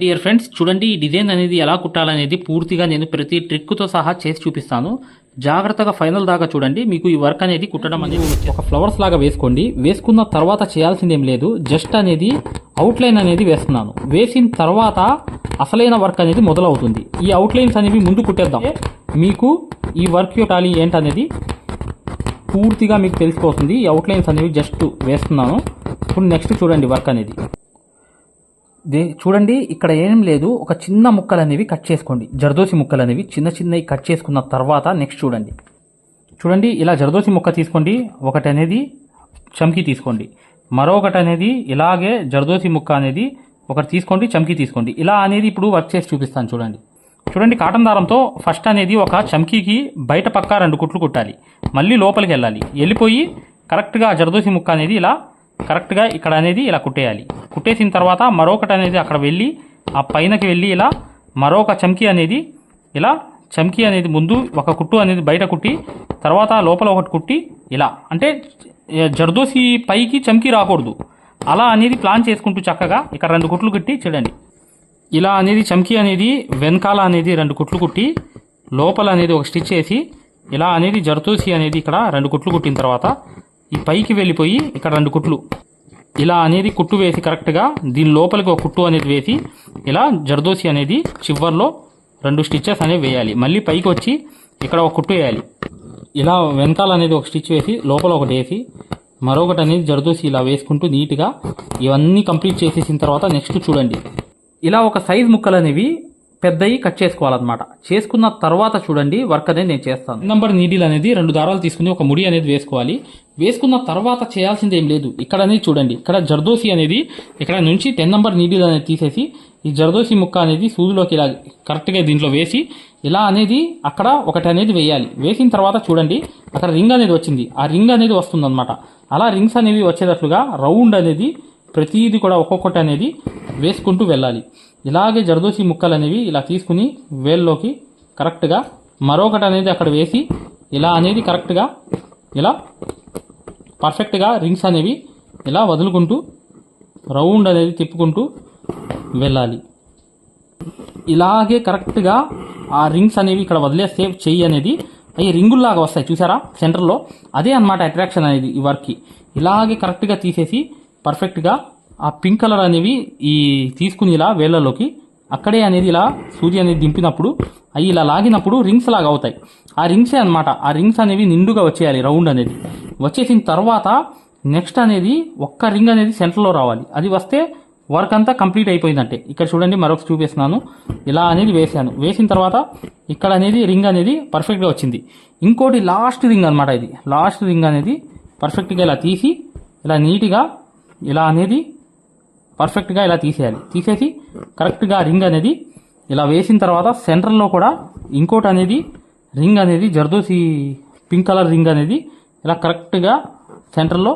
Dear friends చూడండి ఈ design అనేది ఎలా కుట్టాలనేది పూర్తిగా నేను ప్రతి ట్రిక్తో సహా చేసి చూపిస్తాను. జాగ్రత్తగా ఫైనల్ దాకా చూడండి మీకు ఈ వర్క్ అనేది కుట్టడం అనేది ఒక ఫ్లవర్స్ లాగా వేసుకోండి. వేసుకున్న తర్వాత చేయాల్సింది ఏం లేదు జస్ట్ అనేది అవుట్లైన్ అనేది వేస్తున్నాను. వేసిన తర్వాత అసలైన వర్క్ అనేది మొదలవుతుంది. ఈ అవుట్లైన్స్ అనేవి ముందు కుట్టేద్దాం. మీకు ఈ వర్క్ యొక్క ఏంటనేది పూర్తిగా మీకు తెలిసిపోతుంది. ఈ అవుట్లైన్స్ అనేవి జస్ట్ వేస్తున్నాను. ఇప్పుడు నెక్స్ట్ చూడండి వర్క్ అనేది. చూడండి ఇక్కడ ఏం లేదు. ఒక చిన్న ముక్కలు అనేవి కట్ చేసుకోండి. జర్దోసి ముక్కలు అనేవి చిన్న చిన్నవి కట్ చేసుకున్న తర్వాత నెక్స్ట్ చూడండి. చూడండి ఇలా జర్దోసి ముక్క తీసుకోండి. ఒకటి అనేది చమ్కి తీసుకోండి. మరొకటి అనేది ఇలాగే జర్దోసి ముక్క అనేది ఒకటి తీసుకోండి చమ్కి తీసుకోండి. ఇలా అనేది ఇప్పుడు వర్క్ చేసి చూపిస్తాను చూడండి. చూడండి కాటన్ దారంతో ఫస్ట్ అనేది ఒక చమ్కీకి బయట పక్క రెండు కుట్లు కుట్టాలి. మళ్ళీ లోపలికి వెళ్ళాలి. వెళ్ళిపోయి కరెక్ట్గా జర్దోసి ముక్క అనేది ఇలా కరెక్ట్గా ఇక్కడ అనేది ఇలా కుట్టేయాలి. కుట్టేసిన తర్వాత మరొకటి అనేది అక్కడ వెళ్ళి ఆ పైనకి వెళ్ళి ఇలా మరొక చమ్కీ అనేది ఇలా చమ్కీ అనేది ముందు ఒక కుట్టు అనేది బయట కుట్టి తర్వాత లోపల ఒకటి కుట్టి ఇలా. అంటే జర్దోసి పైకి చమ్కీ రాకూడదు. అలా అనేది ప్లాన్ చేసుకుంటూ చక్కగా ఇక్కడ రెండు కుట్లు కుట్టి చూడండి. ఇలా అనేది చమ్కీ అనేది వెనకాల అనేది రెండు కుట్లు కుట్టి లోపల అనేది ఒక స్టిచ్ వేసి ఇలా అనేది జర్దోసి అనేది ఇక్కడ రెండు కుట్లు కుట్టిన తర్వాత ఈ పైకి వెళ్ళిపోయి ఇక్కడ రెండు కుట్లు. ఇలా అనేది కుట్టు వేసి కరెక్ట్గా దీని లోపలికి ఒక కుట్టు అనేది వేసి ఇలా జర్దోసి అనేది చివర్లో రెండు స్టిచ్చెస్ అనేవి వేయాలి. మళ్ళీ పైకి వచ్చి ఇక్కడ ఒక కుట్టు వేయాలి. ఇలా వెనకాల అనేది ఒక స్టిచ్ వేసి లోపల ఒకటి వేసి మరొకటి అనేది జర్దోసి ఇలా వేసుకుంటూ నీట్గా ఇవన్నీ కంప్లీట్ చేసేసిన తర్వాత నెక్స్ట్ చూడండి. ఇలా ఒక సైజ్ ముక్కలు అనేవి పెద్దవి కట్ చేసుకోవాలన్నమాట. చేసుకున్న తర్వాత చూడండి వర్క్ అనేది నేను చేస్తాను. నెంబర్ నీడిల్ అనేది రెండు దారాలు తీసుకుని ఒక ముడి అనేది వేసుకోవాలి. వేసుకున్న తర్వాత చేయాల్సింది ఏం లేదు. ఇక్కడ అనేది చూడండి. ఇక్కడ జర్దోసి అనేది ఇక్కడ నుంచి టెన్ నెంబర్ నీడిల్ అనేది తీసేసి ఈ జర్దోసి ముక్క అనేది సూదిలోకి ఇలా కరెక్ట్గా దీంట్లో వేసి ఇలా అనేది అక్కడ ఒకటి అనేది వేయాలి. వేసిన తర్వాత చూడండి అక్కడ రింగ్ అనేది వచ్చింది. ఆ రింగ్ అనేది వస్తుందన్నమాట. అలా రింగ్స్ అనేవి వచ్చేటట్లుగా రౌండ్ అనేది ప్రతిదీ కూడా ఒక్కొక్కటి అనేది వేసుకుంటూ వెళ్ళాలి. ఇలాగే జర్దోసి ముక్కలు అనేవి ఇలా తీసుకుని వేల్లోకి కరెక్ట్గా మరొకటి అనేది అక్కడ వేసి ఇలా అనేది కరెక్ట్గా ఇలా పర్ఫెక్ట్గా రింగ్స్ అనేవి ఇలా వదులుకుంటూ రౌండ్ అనేది తిప్పుకుంటూ వెళ్ళాలి. ఇలాగే కరెక్ట్గా ఆ రింగ్స్ అనేవి ఇక్కడ వదిలేస్తే చెయ్యి అనేది అవి రింగుల్లాగా వస్తాయి. చూసారా? సెంటర్లో అదే అన్నమాట అట్రాక్షన్ అనేది ఈ వర్క్కి ఇలాగే కరెక్ట్గా తీసేసి పర్ఫెక్ట్గా ఆ పింక్ కలర్ అనేవి ఈ తీసుకుని ఇలా వేళ్ళలోకి అక్కడే అనేది ఇలా సూది అనేది దింపినప్పుడు అవి ఇలా లాగినప్పుడు రింగ్స్ లాగా అవుతాయి. ఆ రింగ్సే అన్నమాట. ఆ రింగ్స్ అనేవి నిండుగా వచ్చేయాలి రౌండ్ అనేది. వచ్చేసిన తర్వాత నెక్స్ట్ అనేది ఒక్క రింగ్ అనేది సెంటర్లో రావాలి. అది వస్తే వర్క్ అంతా కంప్లీట్ అయిపోయిందంటే. ఇక్కడ చూడండి మరొకటి చూపిస్తున్నాను. ఇలా అనేది వేసాను వేసిన తర్వాత ఇక్కడ అనేది రింగ్ అనేది పర్ఫెక్ట్గా వచ్చింది. ఇంకోటి లాస్ట్ రింగ్ అనమాట ఇది. లాస్ట్ రింగ్ అనేది పర్ఫెక్ట్గా ఇలా తీసి ఇలా నీట్గా ఇలా అనేది పర్ఫెక్ట్గా ఇలా తీసేయాలి. తీసేసి కరెక్ట్గా రింగ్ అనేది ఇలా వేసిన తర్వాత సెంటర్లో కూడా ఇంకోటి అనేది రింగ్ అనేది జర్దోసి పింక్ కలర్ రింగ్ అనేది ఇలా కరెక్ట్గా సెంటర్లో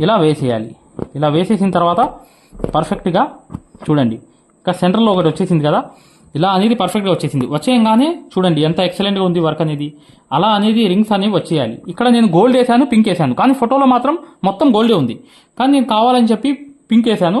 ఇలా వేసేయాలి. ఇలా వేసేసిన తర్వాత పర్ఫెక్ట్గా చూడండి. ఇంకా సెంటర్లో ఒకటి వచ్చేసింది కదా. ఇలా అనేది పర్ఫెక్ట్గా వచ్చేసింది. వచ్చేయంగానే చూడండి ఎంత ఎక్సలెంట్గా ఉంది వర్క్ అనేది. అలా అనేది రింగ్స్ అనేవి వచ్చేయాలి. ఇక్కడ నేను గోల్డ్ వేసాను పింక్ వేసాను. కానీ ఫోటోలో మాత్రం మొత్తం గోల్డే ఉంది. కానీ నేను కావాలని చెప్పి పింక్ వేసాను.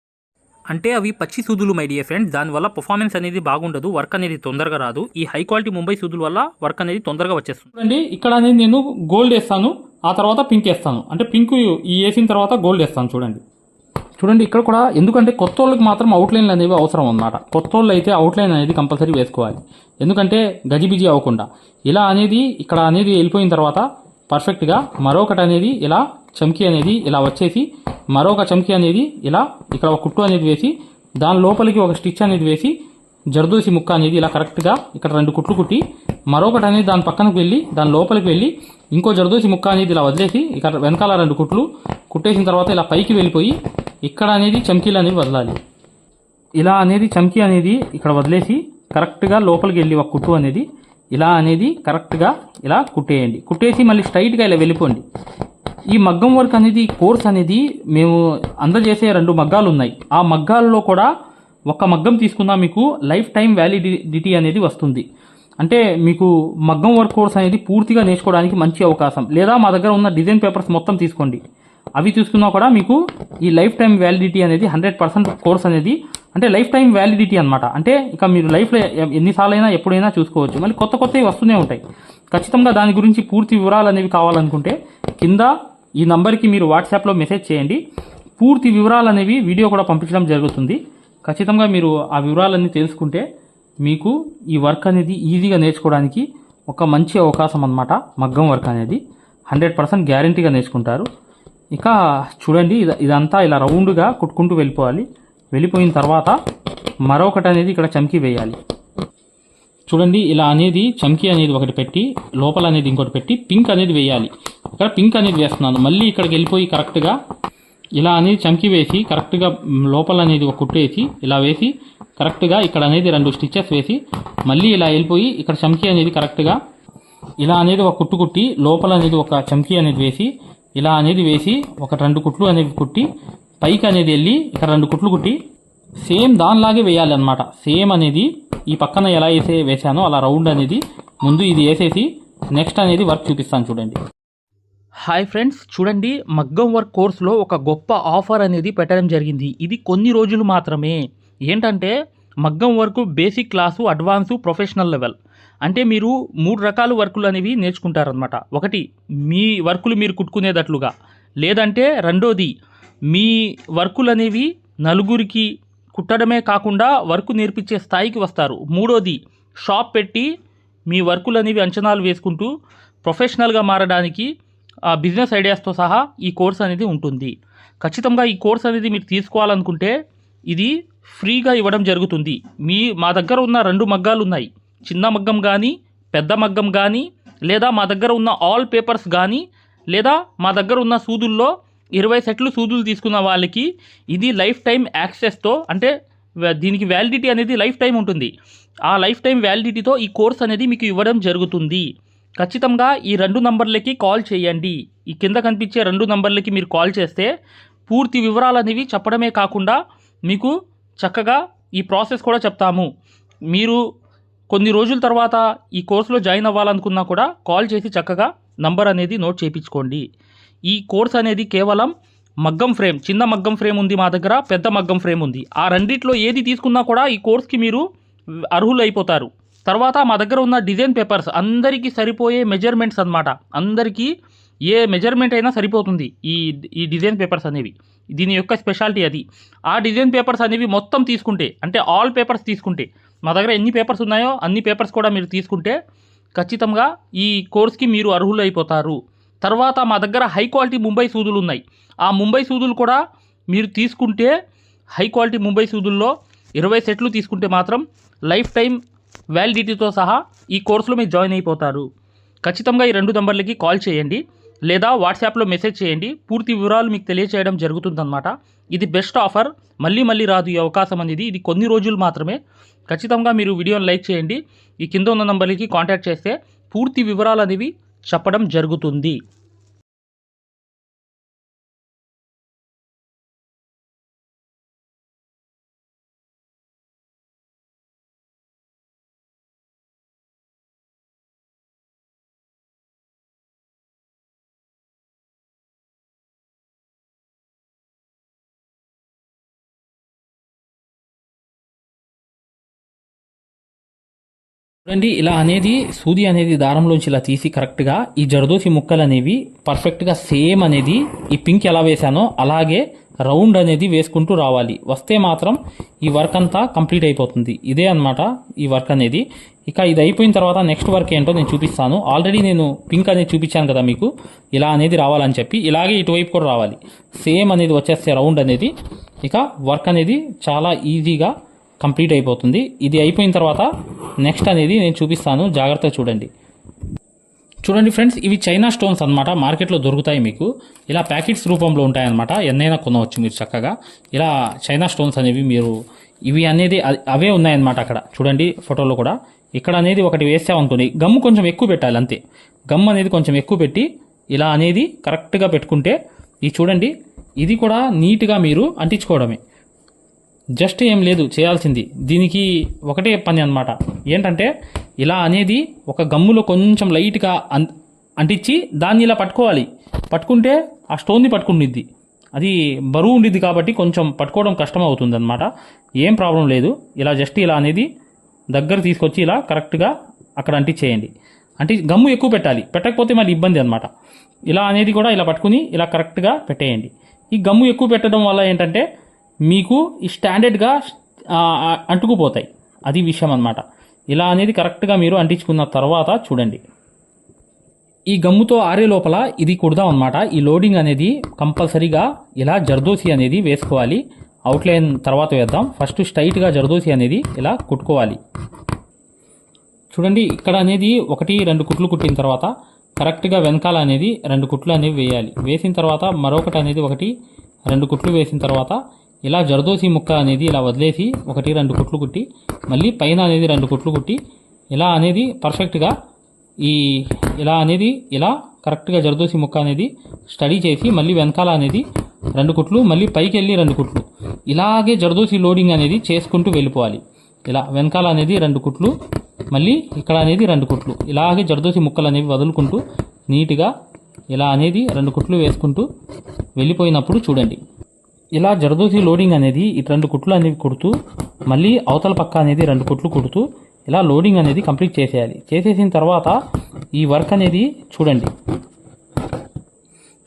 అంటే అవి పచ్చి సూదులు మై డియర్ ఫ్రెండ్స్ దానివల్ల పర్ఫార్మెన్స్ అనేది బాగుండదు వర్క్ అనేది తొందరగా రాదు. ఈ హై క్వాలిటీ ముంబై సూదుల వల్ల వర్క్ అనేది తొందరగా వచ్చేస్తుంది. చూడండి ఇక్కడ అనేది నేను గోల్డ్ వేస్తాను ఆ తర్వాత పింక్ వేస్తాను. అంటే పింక్ ఈ వేసిన తర్వాత గోల్డ్ వేస్తాను చూడండి. చూడండి ఇక్కడ కూడా ఎందుకంటే కొత్త వాళ్ళకి మాత్రం అవుట్లైన్లు అనేవి అవసరం అన్నమాట. కొత్త వాళ్ళు అయితే అవుట్లైన్ అనేది కంపల్సరీ వేసుకోవాలి. ఎందుకంటే గజిబిజి అవ్వకుండా. ఇలా అనేది ఇక్కడ అనేది వెళ్ళిపోయిన తర్వాత పర్ఫెక్ట్గా మరొకటి అనేది ఇలా చమ్కీ అనేది ఇలా వచ్చేసి మరొక చమ్కీ అనేది ఇలా ఇక్కడ ఒక కుట్టు అనేది వేసి దాని లోపలికి ఒక స్టిచ్ అనేది వేసి జర్దోసి ముక్క అనేది ఇలా కరెక్ట్గా ఇక్కడ రెండు కుట్లు కుట్టి మరొకటి అనేది దాని పక్కనకు వెళ్ళి దాని లోపలికి వెళ్ళి ఇంకో జర్దోసి ముక్క అనేది ఇలా వదిలేసి ఇక్కడ వెనకాల రెండు కుట్లు కుట్టేసిన తర్వాత ఇలా పైకి వెళ్ళిపోయి ఇక్కడ అనేది చమ్కీలు అనేవి వదలాలి. ఇలా అనేది చమ్కీ అనేది ఇక్కడ వదిలేసి కరెక్ట్గా లోపలికి వెళ్ళి ఒక కుట్టు అనేది ఇలా అనేది కరెక్ట్గా ఇలా కుట్టేయండి. కుట్టేసి మళ్ళీ స్ట్రైట్గా ఇలా వెళ్ళిపోండి. ఈ మగ్గం వర్క్ అనేది కోర్స్ అనేది మేము అందజేసే రెండు మగ్గాలు ఉన్నాయి. ఆ మగ్గాల్లో కూడా ఒక మగ్గం తీసుకున్నా మీకు లైఫ్ టైం వ్యాలిడిటీ అనేది వస్తుంది. అంటే మీకు మగ్గం వర్క్ కోర్స్ అనేది పూర్తిగా నేర్చుకోవడానికి మంచి అవకాశం. లేదా మా దగ్గర ఉన్న డిజైన్ పేపర్స్ మొత్తం తీసుకోండి. అవి తీసుకున్నా కూడా మీకు ఈ లైఫ్ టైం వ్యాలిడిటీ అనేది హండ్రెడ్ పర్సెంట్ కోర్స్ అనేది అంటే లైఫ్ టైం వ్యాలిడిటీ అనమాట అంటే ఇక మీరు లైఫ్లో ఎన్నిసార్లైనా ఎప్పుడైనా చూసుకోవచ్చు. మళ్ళీ కొత్త కొత్తవి వస్తూనే ఉంటాయి. ఖచ్చితంగా దాని గురించి పూర్తి వివరాలు అనేవి కావాలనుకుంటే కింద ఈ నంబర్కి మీరు వాట్సాప్లో మెసేజ్ చేయండి. పూర్తి వివరాలు అనేవి వీడియో కూడా పంపించడం జరుగుతుంది. ఖచ్చితంగా మీరు ఆ వివరాలన్నీ తెలుసుకుంటే మీకు ఈ వర్క్ అనేది ఈజీగా నేర్చుకోవడానికి ఒక మంచి అవకాశం అన్నమాట. మగ్గం వర్క్ అనేది. హండ్రెడ్ పర్సెంట్ గ్యారంటీగా నేర్చుకుంటారు. ఇక చూడండి ఇదంతా ఇలా రౌండ్గా కుట్టుకుంటూ వెళ్ళిపోవాలి. వెళ్ళిపోయిన తర్వాత మరొకటి అనేది ఇక్కడ చమ్కి వేయాలి. చూడండి ఇలా అనేది చమ్కి అనేది ఒకటి పెట్టి లోపల అనేది ఇంకోటి పెట్టి పింక్ అనేది వేయాలి. ఇక్కడ పింక్ అనేది వేస్తున్నాను. మళ్ళీ ఇక్కడికి వెళ్ళిపోయి కరెక్ట్గా ఇలా అనేది చమ్కి వేసి కరెక్ట్గా లోపల అనేది ఒక కుట్టు వేసి ఇలా వేసి కరెక్ట్గా ఇక్కడ అనేది రెండు స్టిచెస్ వేసి మళ్ళీ ఇలా వెళ్ళిపోయి ఇక్కడ చమ్కి అనేది కరెక్ట్గా ఇలా అనేది ఒక కుట్టు కుట్టి లోపల అనేది ఒక చమ్కి అనేది వేసి ఇలా అనేది వేసి ఒక రెండు కుట్లు అనేవి కుట్టి పైకి అనేది వెళ్ళి ఇక్కడ రెండు కుట్లు కుట్టి సేమ్ దానిలాగే వేయాలి అనమాట సేమ్ అనేది ఈ పక్కన ఎలా వేసే వేసానో అలా రౌండ్ అనేది ముందు ఇది వేసేసి నెక్స్ట్ అనేది వర్క్ చూపిస్తాను చూడండి. హాయ్ ఫ్రెండ్స్ చూడండి మగ్గం వర్క్ కోర్సులో ఒక గొప్ప ఆఫర్ అనేది పెట్టడం జరిగింది. ఇది కొన్ని రోజులు మాత్రమే. ఏంటంటే మగ్గం work basic class advance professional level. అంటే మీరు మూడు రకాల వర్కులు అనేవి నేర్చుకుంటారనమాట ఒకటి మీ వర్కులు మీరు కుట్టుకునేటట్లుగా. లేదంటే రెండోది మీ వర్కులు అనేవి నలుగురికి కుట్టడమే కాకుండా వర్క్ నేర్పించే స్థాయికి వస్తారు. మూడోది షాప్ పెట్టి మీ వర్కులు అనేవి అంచనాలు వేసుకుంటూ ప్రొఫెషనల్గా మారడానికి ఆ బిజినెస్ ఐడియాస్తో సహా ఈ కోర్స్ అనేది ఉంటుంది. ఖచ్చితంగా ఈ కోర్స్ అనేది మీరు తీసుకోవాలనుకుంటే ఇది ఫ్రీగా ఇవ్వడం జరుగుతుంది. మీ మా దగ్గర ఉన్న రెండు మగ్గాలు ఉన్నాయి. చిన్న మగ్గం కానీ పెద్ద మగ్గం కానీ లేదా మా దగ్గర ఉన్న ఆల్ పేపర్స్ కానీ లేదా మా దగ్గర ఉన్న సూదుల్లో ఇరవై సెట్లు సూదులు తీసుకున్న వాళ్ళకి ఇది లైఫ్ టైం యాక్సెస్తో అంటే దీనికి వ్యాలిడిటీ అనేది లైఫ్ టైం ఉంటుంది. ఆ లైఫ్ టైం వ్యాలిడిటీతో ఈ కోర్స్ అనేది మీకు ఇవ్వడం జరుగుతుంది. ఖచ్చితంగా ఈ రెండు నంబర్లకి కాల్ చేయండి. ఈ కింద కనిపించే రెండు నంబర్లకి మీరు కాల్ చేస్తే పూర్తి వివరాలు అనేవి చెప్పడమే కాకుండా మీకు చక్కగా ఈ ప్రాసెస్ కూడా చెప్తాము. మీరు కొన్ని రోజుల తర్వాత ఈ కోర్సులో జాయిన్ అవ్వాలనుకున్నా కూడా కాల్ చేసి చక్కగా నంబర్ అనేది నోట్ చేయించుకోండి. ఈ కోర్స్ అనేది కేవలం మగ్గం ఫ్రేమ్ చిన్న మగ్గం ఫ్రేమ్ ఉంది మా దగ్గర పెద్ద మగ్గం ఫ్రేమ్ ఉంది. ఆ రెండిట్లో ఏది తీసుకున్నా కూడా ఈ కోర్స్కి మీరు అర్హులు అయిపోతారు తర్వాత మా దగ్గర ఉన్న డిజైన్ పేపర్స్ అందరికీ సరిపోయే మెజర్మెంట్స్ అన్నమాట. అందరికీ ఏ మెజర్మెంట్ అయినా సరిపోతుంది ఈ ఈ డిజైన్ పేపర్స్ అనేవి. దీని యొక్క స్పెషాలిటీ అది. ఆ డిజైన్ పేపర్స్ అనేవి మొత్తం తీసుకుంటే అంటే ఆల్ పేపర్స్ తీసుకుంటే మా దగ్గర ఎన్ని పేపర్స్ ఉన్నాయో అన్ని పేపర్స్ కూడా మీరు తీసుకుంటే ఖచ్చితంగా ఈ కోర్స్కి మీరు అర్హులు అయిపోతారు తర్వాత మా దగ్గర హై క్వాలిటీ ముంబై సూదులు ఉన్నాయి. ఆ ముంబై సూదులు కూడా మీరు తీసుకుంటే హై క్వాలిటీ ముంబై సూదుల్లో ఇరవై సెట్లు తీసుకుంటే మాత్రం లైఫ్ టైం వ్యాలిడిటీతో సహా ఈ కోర్సులో మీరు జాయిన్ అయిపోతారు. ఖచ్చితంగా ఈ రెండు నంబర్లకి కాల్ చేయండి. లేదా వాట్సాప్లో మెసేజ్ చేయండి. పూర్తి వివరాలు మీకు తెలియచేయడం జరుగుతుందన్నమాట. ఇది బెస్ట్ ఆఫర్. మళ్ళీ మళ్ళీ రాదు ఈ అవకాశం అనేది. ఇది కొన్ని రోజులు మాత్రమే. ఖచ్చితంగా మీరు వీడియోని లైక్ చేయండి. ఈ కింద ఉన్న నంబర్లకి కాంటాక్ట్ చేస్తే పూర్తి వివరాలు అనేవి చెప్పడం జరుగుతుంది. చూడండి ఇలా అనేది సూది అనేది దారంలోంచి ఇలా తీసి కరెక్ట్గా ఈ జరదోసి ముక్కలు అనేవి పర్ఫెక్ట్గా సేమ్ అనేది ఈ పింక్ ఎలా వేశానో అలాగే రౌండ్ అనేది వేసుకుంటూ రావాలి. వస్తే మాత్రం ఈ వర్క్ అంతా కంప్లీట్ అయిపోతుంది. ఇదే అన్నమాట ఈ వర్క్ అనేది. ఇక ఇది అయిపోయిన తర్వాత నెక్స్ట్ వర్క్ ఏంటో నేను చూపిస్తాను. ఆల్రెడీ నేను పింక్ అనేది చూపించాను కదా మీకు. ఇలా అనేది రావాలని చెప్పి ఇలాగే ఇటువైపు కూడా రావాలి. సేమ్ అనేది వచ్చేస్తే రౌండ్ అనేది. ఇక వర్క్ అనేది చాలా ఈజీగా కంప్లీట్ అయిపోతుంది. ఇది అయిపోయిన తర్వాత నెక్స్ట్ అనేది నేను చూపిస్తాను. జాగ్రత్తగా చూడండి. చూడండి ఫ్రెండ్స్ ఇవి చైనా స్టోన్స్ అన్నమాట. మార్కెట్లో దొరుకుతాయి మీకు. ఇలా ప్యాకెట్స్ రూపంలో ఉంటాయన్నమాట. ఎన్నైనా కొనవచ్చు మీరు చక్కగా. ఇలా చైనా స్టోన్స్ అనేవి మీరు ఇవి అనేది అవే ఉన్నాయన్నమాట అక్కడ. చూడండి ఫోటోలో కూడా. ఇక్కడ అనేది ఒకటి వేసామనుకోండి గమ్ము కొంచెం ఎక్కువ పెట్టాలి అంతే. గమ్ అనేది కొంచెం ఎక్కువ పెట్టి ఇలా అనేది కరెక్ట్గా పెట్టుకుంటే ఇది చూడండి ఇది కూడా నీట్గా మీరు అంటించుకోవడమే. జస్ట్ ఏం లేదు చేయాల్సింది. దీనికి ఒకటే పని అనమాట ఏంటంటే ఇలా అనేది ఒక గమ్ములో కొంచెం లైట్గా అం అంటించి దాన్ని ఇలా పట్టుకోవాలి. పట్టుకుంటే ఆ స్టోన్ని పట్టుకుండిద్ది అది బరువు ఉండిద్ది కాబట్టి కొంచెం పట్టుకోవడం కష్టం అవుతుంది అనమాట ఏం ప్రాబ్లం లేదు. ఇలా జస్ట్ ఇలా అనేది దగ్గర తీసుకొచ్చి ఇలా కరెక్ట్గా అక్కడ అంటించేయండి. అంటే గమ్ము ఎక్కువ పెట్టాలి. పెట్టకపోతే మళ్ళీ ఇబ్బంది అనమాట ఇలా అనేది కూడా ఇలా పట్టుకుని ఇలా కరెక్ట్గా పెట్టేయండి. ఈ గమ్ము ఎక్కువ పెట్టడం వల్ల ఏంటంటే మీకు ఈ స్టాండర్డ్గా అంటుకుపోతాయి. అది విషయం అన్నమాట ఇలా అనేది కరెక్ట్గా మీరు అంటించుకున్న తర్వాత చూడండి. ఈ గమ్ముతో ఆరే లోపల ఇది కుడదాం అనమాట ఈ లోడింగ్ అనేది కంపల్సరీగా ఇలా జర్దోసి అనేది వేసుకోవాలి. అవుట్లైన్ తర్వాత వేద్దాం. ఫస్ట్ స్ట్రైట్గా జర్దోసి అనేది ఇలా కుట్టుకోవాలి. చూడండి ఇక్కడ అనేది ఒకటి రెండు కుట్లు కుట్టిన తర్వాత కరెక్ట్గా వెనకాల అనేది రెండు కుట్లు అనేవి వేయాలి. వేసిన తర్వాత మరొకటి అనేది ఒకటి రెండు కుట్లు వేసిన తర్వాత ఇలా జరదోసి ముక్క అనేది ఇలా వదిలేసి ఒకటి రెండు కుట్లు కుట్టి మళ్ళీ పైన అనేది రెండు కుట్లు కుట్టి ఇలా అనేది పర్ఫెక్ట్గా ఈ ఇలా అనేది ఇలా కరెక్ట్గా జరదోసి ముక్క అనేది స్టడీ చేసి మళ్ళీ వెనకాల అనేది రెండు కుట్లు మళ్ళీ పైకి వెళ్ళి రెండు కుట్లు. ఇలాగే జరదోసి లోడింగ్ అనేది చేసుకుంటూ వెళ్ళిపోవాలి. ఇలా వెనకాల అనేది రెండు కుట్లు మళ్ళీ ఇక్కడ అనేది రెండు కుట్లు. ఇలాగే జరదోసి ముక్కలు అనేవి వదులుకుంటూ నీట్గా ఇలా అనేది రెండు కుట్లు వేసుకుంటూ వెళ్ళిపోయినప్పుడు చూడండి. ఇలా జరదోసి లోడింగ్ అనేది ఈ రెండు కుట్లు అనేవి కుడుతూ మళ్ళీ అవతల పక్క అనేది రెండు కుట్లు కుడుతూ ఇలా లోడింగ్ అనేది కంప్లీట్ చేసేయాలి. చేసేసిన తర్వాత ఈ వర్క్ అనేది చూడండి.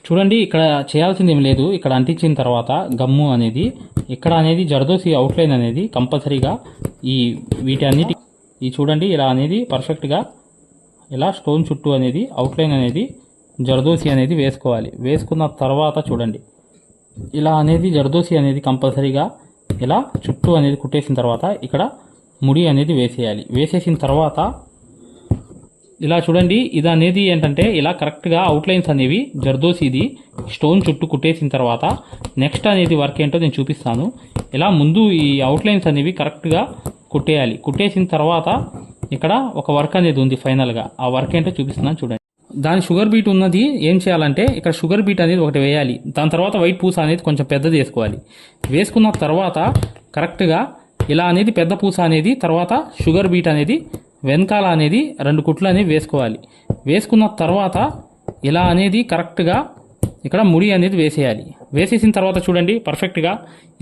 చూడండి ఇక్కడ చేయాల్సింది ఏం లేదు. ఇక్కడ అంటించిన తర్వాత గమ్ము అనేది ఇక్కడ అనేది జరదోసి అవుట్లైన్ అనేది కంపల్సరీగా ఈ వీటి అన్నిటి ఈ చూడండి ఇలా అనేది పర్ఫెక్ట్గా ఇలా స్టోన్ చుట్టూ అనేది అవుట్లైన్ అనేది జరదోసి అనేది వేసుకోవాలి. వేసుకున్న తర్వాత చూడండి. ఇలా అనేది జరదోసి అనేది కంపల్సరీగా ఇలా చుట్టూ అనేది కుట్టేసిన తర్వాత ఇక్కడ ముడి అనేది వేసేయాలి. వేసేసిన తర్వాత ఇలా చూడండి ఇది అనేది ఏంటంటే ఇలా కరెక్ట్గా అవుట్లైన్స్ అనేవి జర్దోసిది స్టోన్ చుట్టూ కుట్టేసిన తర్వాత నెక్స్ట్ అనేది వర్క్ ఏంటో నేను చూపిస్తాను. ఇలా ముందు ఈ అవుట్లైన్స్ అనేవి కరెక్ట్గా కుట్టేయాలి. కుట్టేసిన తర్వాత ఇక్కడ ఒక వర్క్ అనేది ఉంది ఫైనల్గా ఆ వర్క్ ఏంటో చూపిస్తున్నాను చూడండి. దాని షుగర్ బీట్ ఉన్నది ఏం చేయాలంటే ఇక్కడ షుగర్ బీట్ అనేది ఒకటి వేయాలి. దాని తర్వాత వైట్ పూస అనేది కొంచెం పెద్దది వేసుకోవాలి. వేసుకున్న తర్వాత కరెక్ట్గా ఇలా అనేది పెద్ద పూస అనేది తర్వాత షుగర్ బీట్ అనేది వెనకాల అనేది రెండు కుట్లు అనేవి వేసుకోవాలి. వేసుకున్న తర్వాత ఇలా అనేది కరెక్ట్గా ఇక్కడ ముడి అనేది వేసేయాలి. వేసేసిన తర్వాత చూడండి పర్ఫెక్ట్గా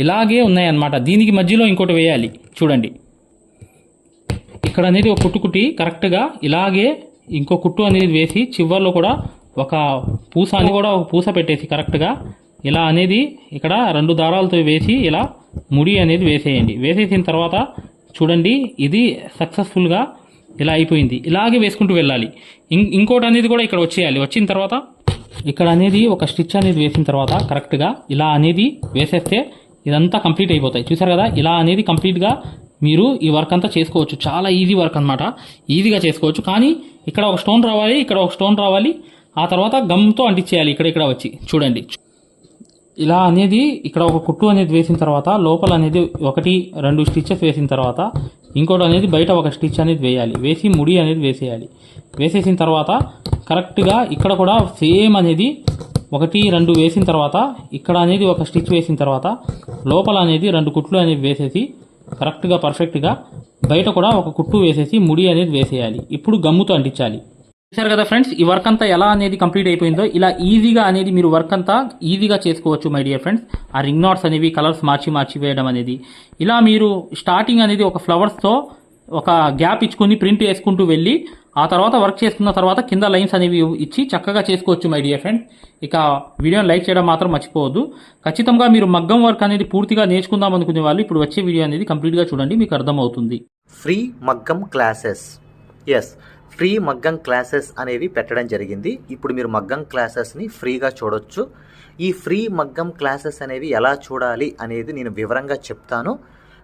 ఇలాగే ఉన్నాయన్నమాట. దీనికి మధ్యలో ఇంకోటి వేయాలి. చూడండి. ఇక్కడ అనేది ఒక కుట్టుకుట్టి కరెక్ట్గా ఇలాగే ఇంకో కుట్టు అనేది వేసి చివర్లో కూడా ఒక పూస అని కూడా ఒక పూస పెట్టేసి కరెక్ట్గా ఇలా అనేది ఇక్కడ రెండు దారాలతో వేసి ఇలా ముడి అనేది వేసేయండి. వేసేసిన తర్వాత చూడండి ఇది సక్సెస్ఫుల్గా ఇలా అయిపోయింది. ఇలాగే వేసుకుంటూ వెళ్ళాలి. ఇంకోటి అనేది కూడా ఇక్కడ వచ్చేయాలి. వచ్చిన తర్వాత ఇక్కడ అనేది ఒక స్టిచ్ అనేది వేసిన తర్వాత కరెక్ట్గా ఇలా అనేది వేసేస్తే ఇదంతా కంప్లీట్ అయిపోతాయి. చూసారు కదా? ఇలా అనేది కంప్లీట్గా మీరు ఈ వర్క్ అంతా చేసుకోవచ్చు. చాలా ఈజీ వర్క్ అన్నమాట. ఈజీగా చేసుకోవచ్చు. కానీ ఇక్కడ ఒక స్టోన్ రావాలి ఇక్కడ ఒక స్టోన్ రావాలి. ఆ తర్వాత గమ్తో అంటించేయాలి. ఇక్కడ ఇక్కడ వచ్చి. చూడండి. ఇలా అనేది ఇక్కడ ఒక కుట్టు అనేది వేసిన తర్వాత లోపల అనేది ఒకటి రెండు స్టిచ్చెస్ వేసిన తర్వాత ఇంకోటి అనేది బయట ఒక స్టిచ్ అనేది వేయాలి. వేసి ముడి అనేది వేసేయాలి. వేసేసిన తర్వాత కరెక్ట్గా ఇక్కడ కూడా సేమ్ అనేది ఒకటి రెండు వేసిన తర్వాత ఇక్కడ అనేది ఒక స్టిచ్ వేసిన తర్వాత లోపల అనేది రెండు కుట్లు అనేవి వేసేసి కరెక్ట్గా పర్ఫెక్ట్గా బయట కూడా ఒక కుట్టు వేసేసి ముడి అనేది వేసేయాలి. ఇప్పుడు గమ్ముతో అంటించాలి. చూసారు కదా ఫ్రెండ్స్ ఈ వర్క్ అంతా ఎలా అనేది కంప్లీట్ అయిపోయిందో ఇలా ఈజీగా అనేది మీరు వర్క్ అంతా ఈజీగా చేసుకోవచ్చు మై డియర్ ఫ్రెండ్స్ ఆ రింగ్ నాట్స్ అనేవి కలర్స్ మార్చి మార్చి వేయడం అనేది. ఇలా మీరు స్టార్టింగ్ అనేది ఒక ఫ్లవర్స్తో ఒక గ్యాప్ ఇచ్చుకుని ప్రింట్ వేసుకుంటూ వెళ్ళి ఆ తర్వాత వర్క్ చేసుకున్న తర్వాత కింద లైన్స్ అనేవి ఇచ్చి చక్కగా చేసుకోవచ్చు మై డియర్ ఫ్రెండ్ ఇక వీడియోని లైక్ చేయడం మాత్రం మర్చిపోవద్దు. ఖచ్చితంగా మీరు మగ్గం వర్క్ అనేది పూర్తిగా నేర్చుకుందాం అనుకునే వాళ్ళు ఇప్పుడు వచ్చే వీడియో అనేది కంప్లీట్గా చూడండి మీకు అర్థమవుతుంది. ఫ్రీ మగ్గం క్లాసెస్ ఎస్ ఫ్రీ మగ్గం క్లాసెస్ అనేవి పెట్టడం జరిగింది. ఇప్పుడు మీరు మగ్గం క్లాసెస్ని ఫ్రీగా చూడొచ్చు. ఈ ఫ్రీ మగ్గం క్లాసెస్ అనేవి ఎలా చూడాలి అనేది నేను వివరంగా చెప్తాను.